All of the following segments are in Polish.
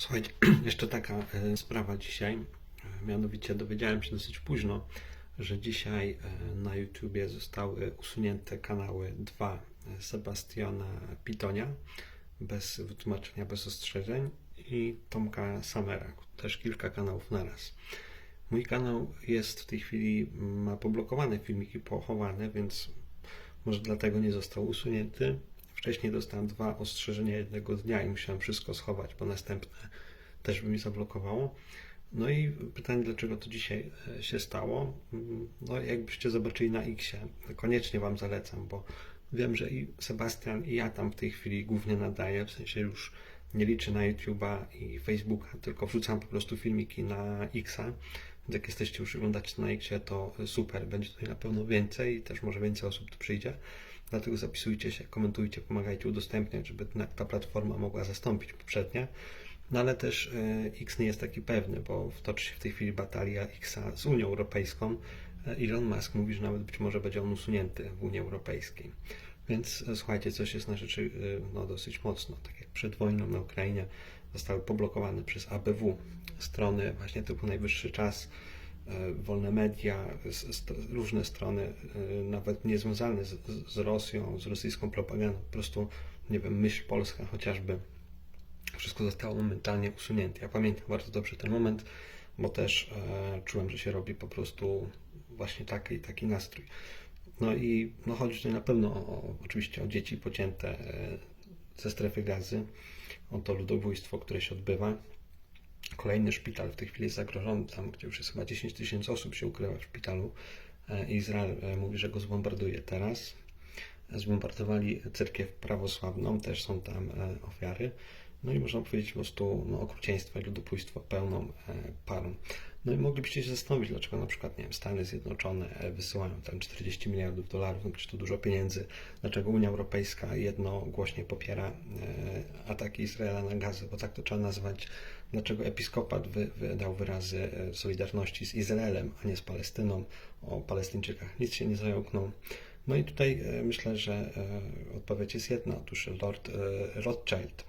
Słuchajcie, jeszcze taka e, sprawa dzisiaj. E, Mianowicie dowiedziałem się dosyć późno, że dzisiaj e, na YouTubie zostały usunięte kanały dwa Sebastiana Pitonia bez wytłumaczenia, bez ostrzeżeń i Tomka Samera, też kilka kanałów naraz. Mój kanał jest w tej chwili, ma poblokowane filmiki pochowane, więc może dlatego nie został usunięty. Wcześniej dostałem dwa ostrzeżenia jednego dnia i musiałem wszystko schować, bo następne też by mi zablokowało. No i pytanie, dlaczego to dzisiaj e, się stało? Mm, No, jakbyście zobaczyli na Xie, koniecznie Wam zalecam, bo wiem, że i Sebastian, i ja tam w tej chwili głównie nadaję, w sensie już nie liczę na YouTube'a i Facebooka, tylko wrzucam po prostu filmiki na Xa. Jak jesteście już oglądać na Xie, to super, będzie tutaj na pewno więcej i też może więcej osób tu przyjdzie. Dlatego zapisujcie się, komentujcie, pomagajcie udostępniać, żeby ta- platforma mogła zastąpić poprzednie. No ale też e, X nie jest taki pewny, bo toczy się w tej chwili batalia Xa z Unią Europejską. E, Elon Musk mówi, że nawet być może będzie on usunięty w Unii Europejskiej. Więc e, słuchajcie, coś jest na rzeczy no, dosyć mocno. Tak jak przed wojną na Ukrainie zostały poblokowane przez ABW strony właśnie typu Najwyższy Czas, e, wolne media, różne strony, e, nawet niezwiązane z, z Rosją, z rosyjską propagandą, po prostu, nie wiem, myśl polska chociażby, wszystko zostało momentalnie usunięte. Ja pamiętam bardzo dobrze ten moment, bo też e, czułem, że się robi po prostu właśnie taki, taki nastrój. No i no chodzi tutaj na pewno o, oczywiście o dzieci pocięte e, ze strefy gazy, o to ludobójstwo, które się odbywa. Kolejny szpital w tej chwili jest zagrożony, tam gdzie już jest chyba 10 tysięcy osób się ukrywa w szpitalu. E, Izrael e, mówi, że go zbombarduje teraz. Zbombardowali cerkiew prawosławną, też są tam e, ofiary. No i można powiedzieć po prostu no, okrucieństwo i ludobójstwo pełną e, parą. No i moglibyście się zastanowić, dlaczego na przykład nie wiem, Stany Zjednoczone e, wysyłają tam 40 miliardów dolarów, no przecież to dużo pieniędzy. Dlaczego Unia Europejska jednogłośnie popiera e, ataki Izraela na Gazę, bo tak to trzeba nazwać. Dlaczego episkopat wy, wydał wyrazy solidarności z Izraelem, a nie z Palestyną. O Palestyńczykach nic się nie zająknął. No i tutaj myślę, że odpowiedź jest jedna. Otóż Lord Rothschild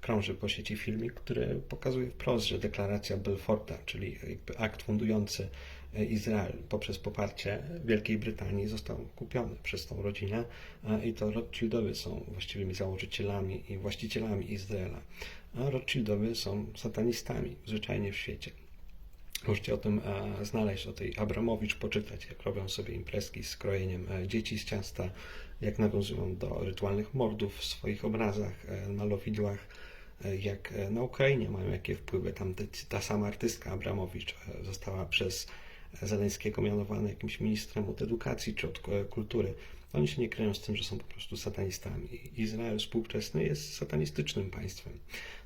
krąży po sieci filmik, który pokazuje wprost, że deklaracja Belforta, czyli akt fundujący e, Izrael poprzez poparcie Wielkiej Brytanii został kupiony przez tą rodzinę i to Rothschildowie są właściwymi założycielami i właścicielami Izraela, a Rothschildowie są satanistami zwyczajnie w świecie. Możecie o tym e, znaleźć, o tej Abramowicz poczytać, jak robią sobie imprezki z krojeniem e, dzieci z ciasta, jak nawiązują do rytualnych mordów w swoich obrazach, malowidłach, e, jak na Ukrainie mają jakie wpływy. Tam ta sama artystka Abramowicz została przez Zeleńskiego mianowana jakimś ministrem od edukacji czy od kultury. Oni się nie kryją z tym, że są po prostu satanistami. Izrael współczesny jest satanistycznym państwem.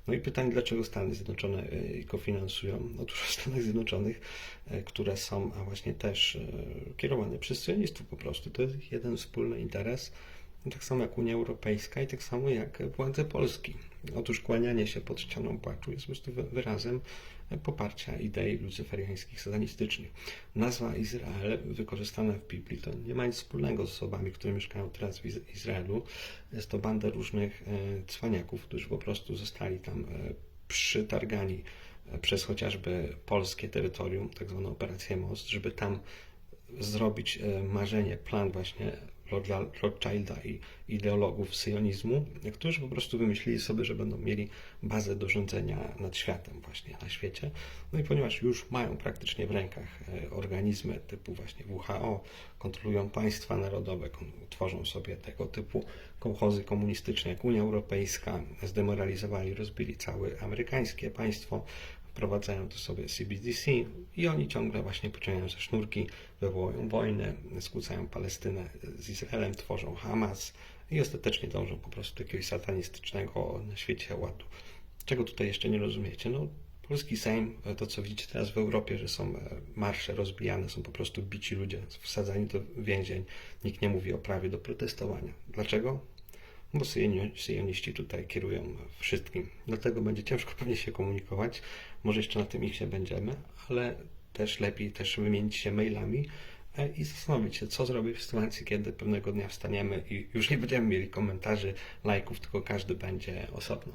No i pytanie, dlaczego Stany Zjednoczone e, go finansują? Otóż w Stanach Zjednoczonych, e, które są a właśnie też e, kierowane przez sionistów po prostu. To jest jeden wspólny interes, tak samo jak Unia Europejska i tak samo jak władze Polski. Otóż kłanianie się pod ścianą płaczu jest po prostu wy- wyrazem poparcia idei lucyferiańskich, satanistycznych. Nazwa Izrael wykorzystana w Biblii to nie ma nic wspólnego z osobami, które mieszkają teraz w Iz- Izraelu. Jest to banda różnych e, cwaniaków, którzy po prostu zostali tam e, przytargani e, przez chociażby polskie terytorium, tak zwaną operację Most, żeby tam zrobić marzenie, plan właśnie Lorda- Rothschilda i ideologów syjonizmu, którzy po prostu wymyślili sobie, że będą mieli bazę do rządzenia nad światem, właśnie na świecie. No i ponieważ już mają praktycznie w rękach e, organizmy typu właśnie WHO, kontrolują państwa narodowe, tworzą sobie tego typu kołchozy komunistyczne jak Unia Europejska, zdemoralizowali, rozbili całe amerykańskie państwo, wprowadzają to sobie CBDC i oni ciągle właśnie pociągają ze sznurki, wywołują wojnę, skłócają Palestynę z Izraelem, tworzą Hamas i ostatecznie dążą po prostu do jakiegoś satanistycznego na świecie ładu. Czego tutaj jeszcze nie rozumiecie? No, polski Sejm, to co widzicie teraz w Europie, że są e, marsze rozbijane, są po prostu bici ludzie, wsadzani do więzień. Nikt nie mówi o prawie do protestowania. Dlaczego? Bo syjoni- syjoniści tutaj kierują wszystkim. Dlatego będzie ciężko pewnie się komunikować. Może jeszcze na tym ich się będziemy, ale też lepiej też wymienić się mailami e, i zastanowić się, co zrobić w sytuacji, kiedy pewnego dnia wstaniemy i już nie będziemy mieli komentarzy, lajków, tylko każdy będzie osobno.